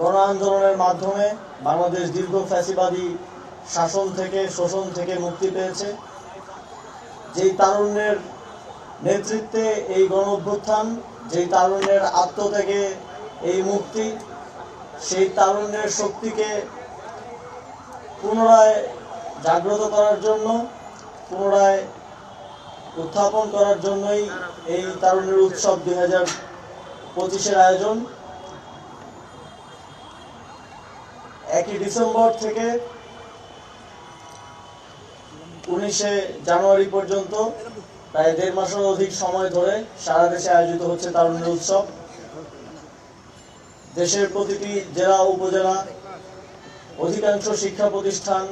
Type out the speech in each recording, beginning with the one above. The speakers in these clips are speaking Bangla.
গণ আন্দোলনের মাধ্যমে বাংলাদেশ দীর্ঘ ফ্যাসিবাদী শাসন থেকে, শোষণ থেকে মুক্তি পেয়েছে। যেই তারুণ্যের নেতৃত্বে এই গণ অভ্যুত্থান, যেই তারুণ্যের আত্ম থেকে এই মুক্তি, সেই তারুণ্যের শক্তিকে পুনরায় জাগ্রত করার জন্য, পুনরায় উত্থাপন করার জন্যই এই তারুণ্যের উৎসব দুই হাজার পঁচিশের আয়োজন। একই ডিসেম্বর থেকে উনিশে জানুয়ারি পর্যন্ত প্রায় দেড় মাসের অধিক সময় ধরে সারা দেশে আয়োজিত হচ্ছে তারুণ্যের উৎসব। দেশের প্রতিটি জেলা, উপজেলা, অধিকাংশ শিক্ষা প্রতিষ্ঠান,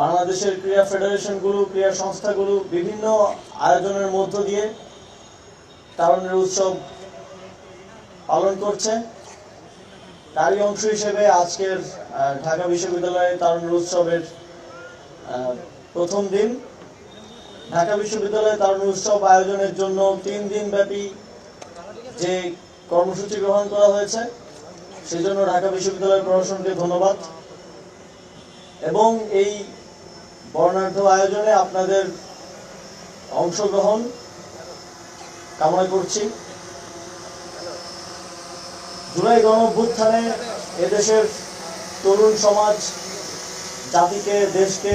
বাংলাদেশের ক্রীড়া ফেডারেশনগুলো, ক্রীড়া সংস্থাগুলো বিভিন্ন আয়োজনের মধ্য দিয়ে তারুণ্যের উৎসব পালন করছে। তারই অংশ হিসেবে আজকের ঢাকা বিশ্ববিদ্যালয়ের তারুণ্যের উৎসবের প্রথম দিন। ঢাকা বিশ্ববিদ্যালয়ে তারুণ্য উৎসব আয়োজনের জন্য তিন দিন ব্যাপী যে কর্মসূচি গ্রহণ করা হয়েছে, সেজন্য ঢাকা বিশ্ববিদ্যালয় প্রশাসনকে ধন্যবাদ। এবং এই বর্ণাঢ্য আয়োজনে আপনাদের অংশগ্রহণ কামনা করছি। জুলাই গণ অভ্যুত্থানে এদেশের তরুণ সমাজ, জাতিকে, দেশকে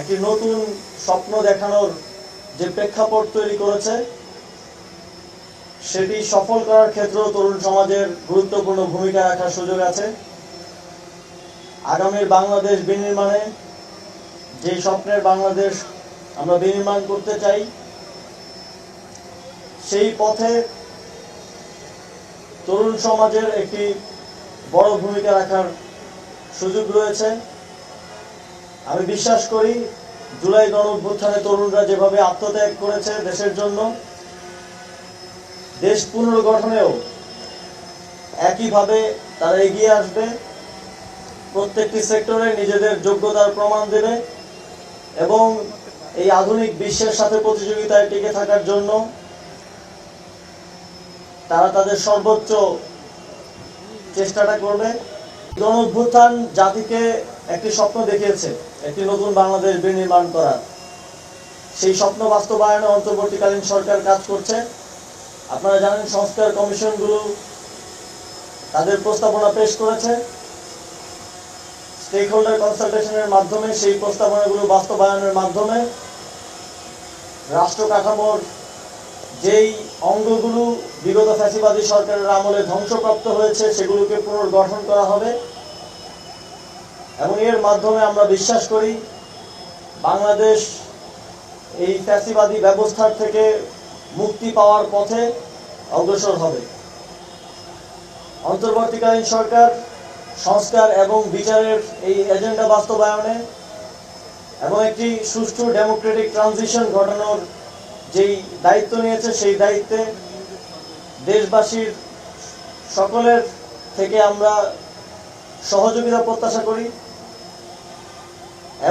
একটি নতুন স্বপ্ন দেখানোর যে প্রেক্ষাপট তৈরি করেছে, সেটি সফল করার ক্ষেত্রেও তরুণ সমাজের গুরুত্বপূর্ণ ভূমিকা রাখার সুযোগ আছে। আগামীর বাংলাদেশ বিনির্মাণে যে স্বপ্নের বাংলাদেশ আমরা বিনির্মাণ করতে চাই, সেই পথে তরুণ সমাজের একটি বড় ভূমিকা রাখার সুযোগ রয়েছে। আমি বিশ্বাস করি, জুলাই গণ অভ্যুত্থানে তরুণরা যেভাবে আত্মত্যাগ করেছে দেশের জন্য, দেশ পুনর্গঠনেও একইভাবে তারা এগিয়ে আসবে। প্রত্যেকটি সেক্টরে নিজেদের যোগ্যতার প্রমাণ দেবে এবং এই আধুনিক বিশ্বের সাথে প্রতিযোগিতায় টিকে থাকার জন্য তারা তাদের সর্বোচ্চ চেষ্টাটা করবে। গণ জাতিকে একটি স্বপ্ন দেখিয়েছে, একটি নতুন বাংলাদেশ বিনির্মাণ করার। সেই স্বপ্ন বাস্তবায়নে অন্তর্বর্তীকালীন সরকার কাজ করছে। আপনারা জানেন, সংস্কার কমিশনগুলো তাদের প্রস্তাবনা পেশ করেছে। স্টেক হোল্ডার কনসালটেশনের মাধ্যমে সেই প্রস্তাবনাগুলো বাস্তবায়নের মাধ্যমে রাষ্ট্র কাঠামোর যেই অঙ্গগুলো বিগত ফ্যাসিবাদী সরকারের আমলে ধ্বংসপ্রাপ্ত হয়েছে, সেগুলোকে পুনর্গঠন করা হবে। এবং এর মাধ্যমে আমরা বিশ্বাস করি, বাংলাদেশ এই ফ্যাসিবাদী ব্যবস্থার থেকে মুক্তি পাওয়ার পথে অগ্রসর হবে। অন্তর্বর্তীকালীন সরকার সংস্কার এবং বিচারের এই এজেন্ডা বাস্তবায়নে এবং একটি সুষ্ঠু ডেমোক্রেটিক ট্রানজিশন ঘটানোর যেই দায়িত্ব নিয়েছে, সেই দায়িত্বে দেশবাসীর সকলের থেকে আমরা সহযোগিতা প্রত্যাশা করি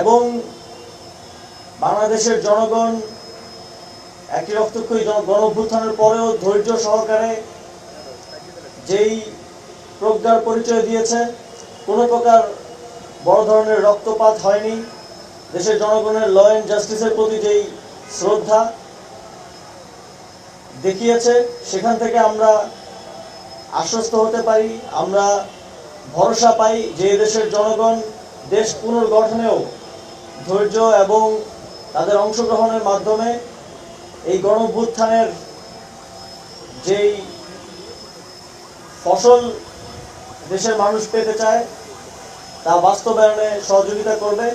এবং বাংলাদেশের জনগণ একটি রক্তক্ষয়ী গণ অভ্যুত্থানের পরেও ধৈর্য সহকারে যেই প্রজ্ঞার পরিচয় দিয়েছে, কোনো প্রকার বড় ধরনের রক্তপাত হয়নি। দেশের জনগণের ল অ্যান্ড জাস্টিসের প্রতি যেই শ্রদ্ধা দেখিয়েছে, সেখান থেকে আমরা আশ্বস্ত হতে পারি, আমরা ভরসা পাই যে দেশের জনগণ দেশ পুনর্গঠনেও ধৈর্য এবং তাদের অংশগ্রহণের মাধ্যমে এই গণভ্যুত্থানের যেই ফসল দেশের মানুষ পেতে চায়, তা বাস্তবায়নে সহযোগিতা করবে।